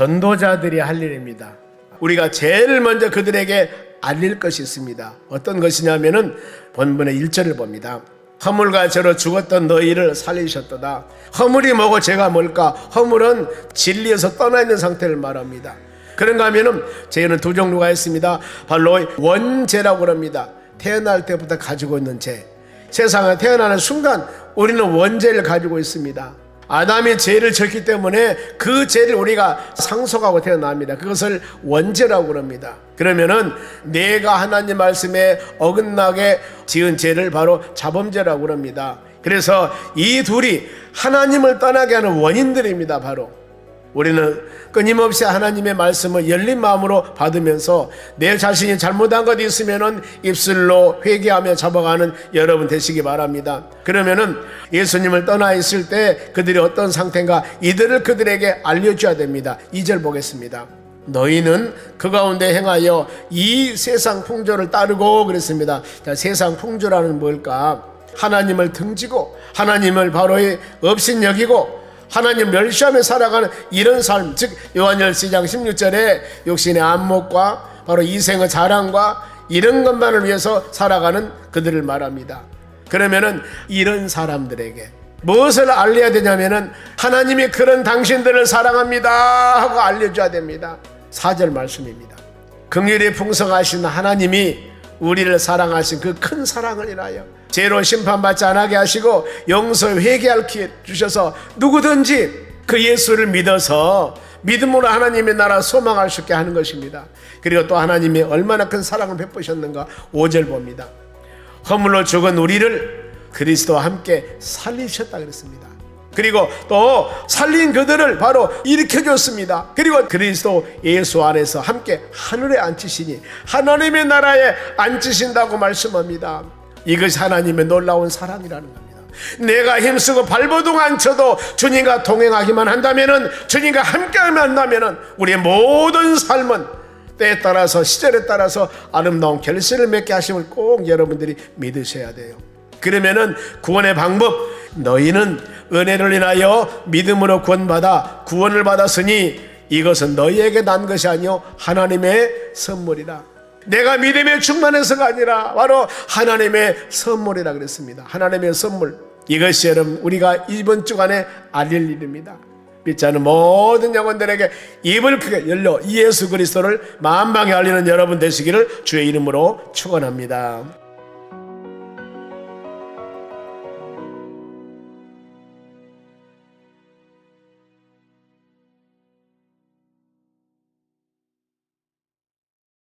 전도자들이 할 일입니다. 우리가 제일 먼저 그들에게 알릴 것이 있습니다. 어떤 것이냐면은 본문의 1절을 봅니다. 허물과 죄로 죽었던 너희를 살리셨도다. 허물이 뭐고 죄가 뭘까? 허물은 진리에서 떠나 있는 상태를 말합니다. 그런가 하면은 죄는 두 종류가 있습니다. 바로 원죄라고 합니다. 태어날 때부터 가지고 있는 죄. 세상에 태어나는 순간 우리는 원죄를 가지고 있습니다. 아담이 죄를 졌기 때문에 그 죄를 우리가 상속하고 태어납니다. 그것을 원죄라고 합니다. 그러면은 내가 하나님 말씀에 어긋나게 지은 죄를 바로 자범죄라고 합니다. 그래서 이 둘이 하나님을 떠나게 하는 원인들입니다. 바로 우리는 끊임없이 하나님의 말씀을 열린 마음으로 받으면서 내 자신이 잘못한 것 있으면은 입술로 회개하며 잡아가는 여러분 되시기 바랍니다. 그러면은 예수님을 떠나 있을 때 그들이 어떤 상태인가 이들을 그들에게 알려줘야 됩니다. 2절 보겠습니다. 너희는 그 가운데 행하여 이 세상 풍조를 따르고 그랬습니다. 자, 세상 풍조라는 뭘까? 하나님을 등지고 하나님을 바로 없인 여기고 하나님 멸시하며 살아가는 이런 삶, 즉 요한열시장 16절에 육신의 안목과 바로 이생의 자랑과 이런 것만을 위해서 살아가는 그들을 말합니다. 그러면은 이런 사람들에게 무엇을 알려야 되냐면은 하나님이 그런 당신들을 사랑합니다 하고 알려줘야 됩니다. 4절 말씀입니다. 긍휼이 풍성하신 하나님이 우리를 사랑하신 그 큰 사랑을 인하여 죄로 심판받지 않게 하시고 용서 회개할 기회 주셔서 누구든지 그 예수를 믿어서 믿음으로 하나님의 나라 소망할 수 있게 하는 것입니다. 그리고 또 하나님이 얼마나 큰 사랑을 베푸셨는가 5절 봅니다. 허물로 죽은 우리를 그리스도와 함께 살리셨다 그랬습니다. 그리고 또 살린 그들을 바로 일으켜 줬습니다. 그리고 그리스도 예수 안에서 함께 하늘에 앉히시니 하나님의 나라에 앉히신다고 말씀합니다. 이것이 하나님의 놀라운 사랑이라는 겁니다. 내가 힘쓰고 발버둥 안 쳐도 주님과 동행하기만 한다면은 주님과 함께하면 한다면은 우리의 모든 삶은 때에 따라서 시절에 따라서 아름다운 결실을 맺게 하심을 꼭 여러분들이 믿으셔야 돼요. 그러면은 구원의 방법 너희는 은혜를 인하여 믿음으로 구원받아 구원을 받았으니 이것은 너희에게 난 것이 아니요 하나님의 선물이라. 내가 믿음에 충만해서가 아니라 바로 하나님의 선물이라 그랬습니다. 하나님의 선물. 이것이 여러분 우리가 이번 주간에 알릴 일입니다. 믿지 않는 모든 영혼들에게 입을 크게 열려 예수 그리스도를 만방에 알리는 여러분 되시기를 주의 이름으로 축원합니다.